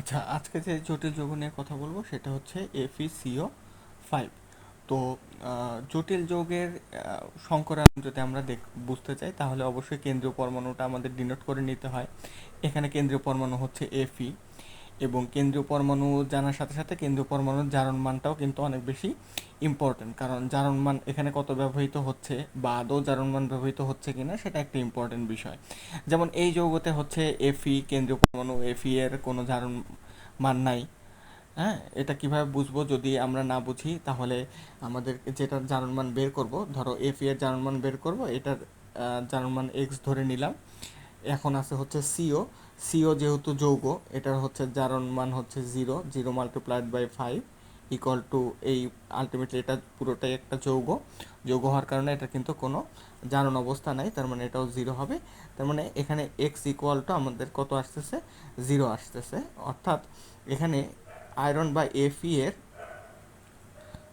আচ্ছা আজকে যে জটিল যৌগ নিয়ে কথা বলব সেটা হচ্ছে এফিসিও ফাইভ তো জটিল যৌগের সংকরণ যদি আমরা দেখ, বুঝতে চাই, তাহলে অবশ্যই কেন্দ্রীয় পরমাণুটা আমাদের ডিনোট করে নিতে হয়। এখানে কেন্দ্রীয় পরমাণু হচ্ছে এফি এবং কেন্দ্রীয় পরমাণু জানার সাথে সাথে কেন্দ্রীয় পরমাণুর জারণ মানটাও কিন্তু অনেক বেশি ইম্পর্টেন্ট কারণ জারণ মান এখানে কত ব্যবহৃত হচ্ছে বা আদৌ জারণ মান ব্যবহৃত হচ্ছে কিনা সেটা একটা ইম্পর্টেন্ট বিষয়। যেমন এই যৌগতে হচ্ছে এফি কেন্দ্রীয় পরমাণু এফি এর কোনো জারণ মান নাই। হ্যাঁ এটা কীভাবে বুঝব যদি আমরা না বুঝি তাহলে আমাদের যেটার জারণ মান বের করব ধরো এফি এর জারণ মান বের করব এটার আহ, জারণ মান এক্স ধরে নিলাম। এখন আছে হচ্ছে সিও। সিও যেহেতু যৌগ, এটার হচ্ছে জারণ মান হচ্ছে zero zero multiplied by five equal to এই আলটিমেটলি এটা পুরোটাই একটা যৌগ। যৌগ হওয়ার কারণে এটা কিন্তু কোনো জারণ অবস্থা নাই, তার মানে এটাও জিরো হবে। তার মানে এখানে এক্স ইকুয়াল টু আমাদের কত আসতেছে? জিরো আসতেছে। অর্থাৎ এখানে আয়রন বা এফি এর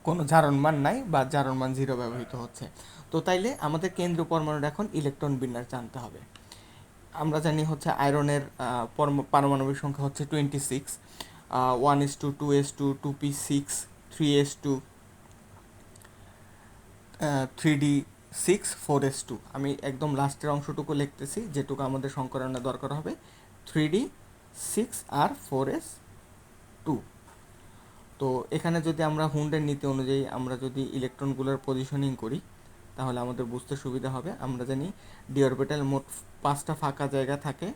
কোনো জারণ মান নাই বা জারণ মান জিরো ব্যবহৃত হচ্ছে। তো তাইলে আমাদের কেন্দ্র পরমাণুর এখন ইলেকট্রন বিন্যাস জানতে হবে। আমরা জানি হচ্ছে আয়রনের পারমাণবিক সংখ্যা হচ্ছে twenty six one S two two S two two P six three S two three D six four S two আমি একদম লাস্টের অংশটুকু লিখতেছি, যেটুকু আমাদের সংকলনের দরকার হবে। থ্রি ডি সিক্স আর ফোর এস টু তো এখানে যদি আমরা হুন্ডের নীতি অনুযায়ী আমরা যদি ইলেকট্রনগুলোর পজিশনিং করি তাহলে আমাদের বুঝতে সুবিধা হবে। আমরা জানি ডি অরবিটাল মোট পাঁচটা ফাঁকা জায়গা থাকে।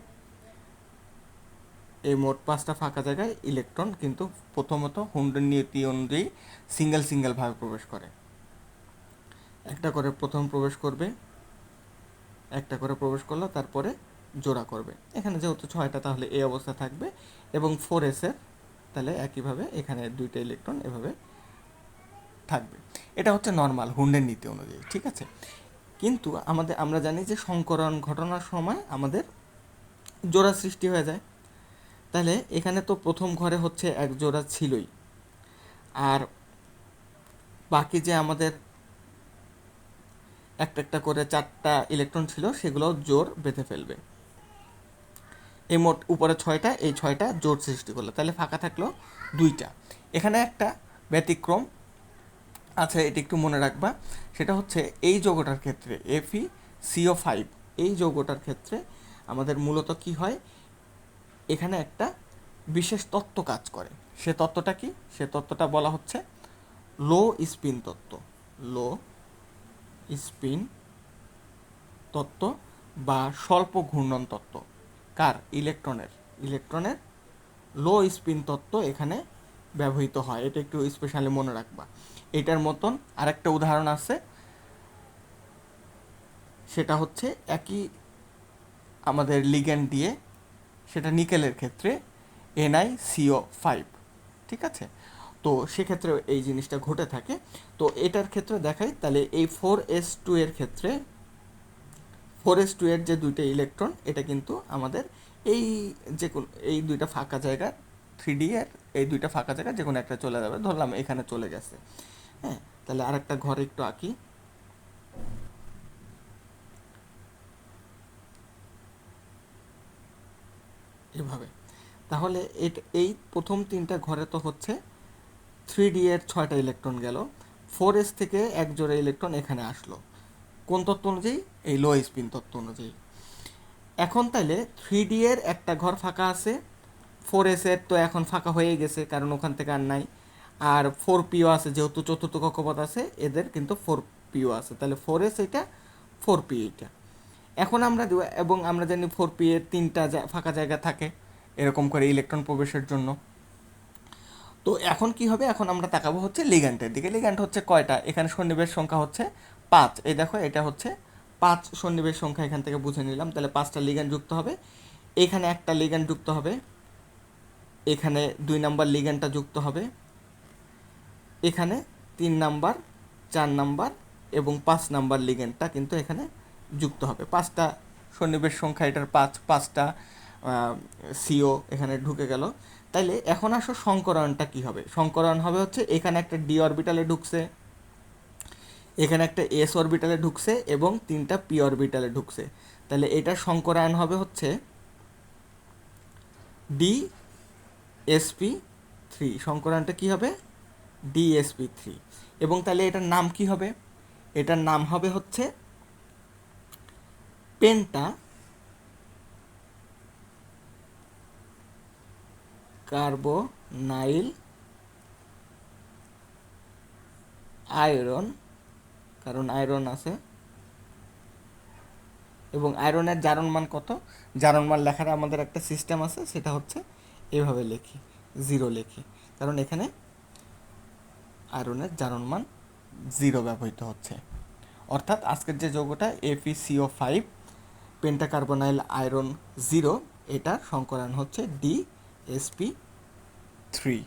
এই মোট পাঁচটা ফাঁকা জায়গায় ইলেকট্রন কিন্তু প্রথমত হুন্ডের নীতি অনুযায়ী সিঙ্গেল সিঙ্গেলভাবে প্রবেশ করে। একটা করে প্রথম প্রবেশ করবে, একটা করে প্রবেশ করল, তারপরে জোড়া করবে। এখানে যেহেতু ছয়টা, তাহলে এই অবস্থা থাকবে। এবং ফোর এসের তাহলে একইভাবে এখানে দুইটা ইলেকট্রন এভাবে থাকবে। এটা হচ্ছে নর্মাল হুন্ডের নীতি অনুযায়ী, ঠিক আছে? কিন্তু আমাদের, আমরা জানি যে সংকরণ ঘটনার সময় আমাদের জোড়া সৃষ্টি হয়ে যায়। তাহলে এখানে তো প্রথম ঘরে হচ্ছে এক জোড়া ছিলই। আর বাকি যে আমাদের একটা একটা করে চারটা ইলেকট্রন ছিল সেগুলো জোর বেঁধে ফেলবে। এই মোট উপরে ছয়টা, এই ছয়টা জোর সৃষ্টি করল। তাহলে ফাঁকা থাকল দুইটা। এখানে একটা ব্যতিক্রম আচ্ছা এটি একটু মনে রাখবা। সেটা হচ্ছে এই যৌগটার ক্ষেত্রে এফি সিও ফাইভ এই যৌগটার ক্ষেত্রে আমাদের মূলত কি হয়? এখানে একটা বিশেষ তত্ত্ব কাজ করে। সে তত্ত্বটা কি? সে তত্ত্বটা বলা হচ্ছে লো স্পিন তত্ত্ব। লো স্পিন তত্ত্ব বা স্বল্প ঘূর্ণন তত্ত্ব। কার? ইলেকট্রনের। ইলেকট্রনের লো স্পিন তত্ত্ব এখানে ব্যবহৃত হয়। এটা একটু স্পেশালি মনে রাখবা। এটার মতন আরেকটা উদাহরণ আছে। সেটা হচ্ছে একই আমাদের লিগ্যান্ড দিয়ে, সেটা নিকেলের ক্ষেত্রে এনআই সিও ফাইভ ঠিক আছে? তো সেক্ষেত্রে এই জিনিসটা ঘটে থাকে। তো এটার ক্ষেত্রে দেখাই, তাহলে এই ফোর এস টু এর ক্ষেত্রে ফোর এস টু এর যে দুইটা ইলেকট্রন এটা কিন্তু আমাদের এই যে কোনো, এই দুইটা ফাঁকা জায়গা থ্রি ডি এর এই দুইটা ফাঁকা জায়গা যে কোনো একটা চলে যাবে, ধরলাম এখানে চলে গেছে। হ্যাঁ তাহলে আরেকটা ঘর একটু আঁকি। এভাবে। তাহলে এই প্রথম তিনটা ঘরে তো হচ্ছে থ্রি ডি এর ছয়টা ইলেকট্রন গেল। ফোর এস থেকে এক জোড়া ইলেকট্রন এখানে আসলো। কোন তত্ত্ব অনুযায়ী? এই লো স্পিন তত্ত্ব অনুযায়ী। এখন তাইলে থ্রি ডি এর একটা ঘর ফাঁকা আছে। ফোর এস এর তো এখন ফাঁকা হয়ে গেছে, কারণ ওখান থেকে আর নাই। আর ফোর পিও আছে, যেহেতু চতুর্থ কক্ষপথ আছে, এদের কিন্তু ফোর পিও আছে। তাহলে ফোর এস এটা ফোর পি এটা এখন আমরা এবং আমরা জানি ফোর পি এর তিনটা ফাঁকা জায়গা থাকে, এরকম করে ইলেকট্রন প্রবেশের জন্য। তো এখন কি হবে? এখন আমরা তাকাবো হচ্ছে লিগ্যান্টের দিকে। লিগ্যান্ট হচ্ছে কয়টা? এখানে সন্নিবেশ সংখ্যা হচ্ছে পাঁচ। এই দেখো, এটা হচ্ছে পাঁচ সন্নিবেশ সংখ্যা, এখান থেকে বুঝে নিলাম। তাহলে পাঁচটা লিগ্যান্ট যুক্ত হবে। এখানে একটা লিগ্যান্ট যুক্ত হবে। এখানে দুই নাম্বার লিগ্যান্টটা যুক্ত হবে। এখানে তিন নাম্বার, চার নাম্বার এবং পাঁচ নাম্বার লিগ্যান্টটা কিন্তু এখানে যুক্ত হবে। পাঁচটা সন্নিবেশ সংখ্যা, এটার পাঁচ, পাঁচটা সিও এখানে ঢুকে গেল। তাইলে এখন আসো সংকরণটা কি হবে? সংকরণ হবে হচ্ছে এখানে একটা ডি অরবিটালে ঢুকছে, এখানে একটা এস অরবিটালে ঢুকছে এবং তিনটা পি অরবিটালে ঢুকছে। তাহলে এটা সংকরায়ন হবে হচ্ছে ডি এসপি থ্রি। সংকরানটা কী হবে? ডিএসপি থ্রি এবং তাহলে এটার নাম কি হবে? এটার নাম হবে হচ্ছে পেন্টা কার্বোনাইল আয়রন কারণ আয়রন আছে। এবং আয়রনের জারণ মান কত? জারণ মান লেখার আমাদের একটা সিস্টেম আছে, সেটা হচ্ছে এভাবে লিখি জিরো লিখি। কারণ এখানে আয়রনের জারণ মান জিরো ব্যবহৃত হচ্ছে। অর্থাৎ আজকের যে যৌগটা এফিসিও ফাইভ পেন্টাকার্বনাইল আয়রন জিরো এটার সংকরণ হচ্ছে ডি এসপি থ্রি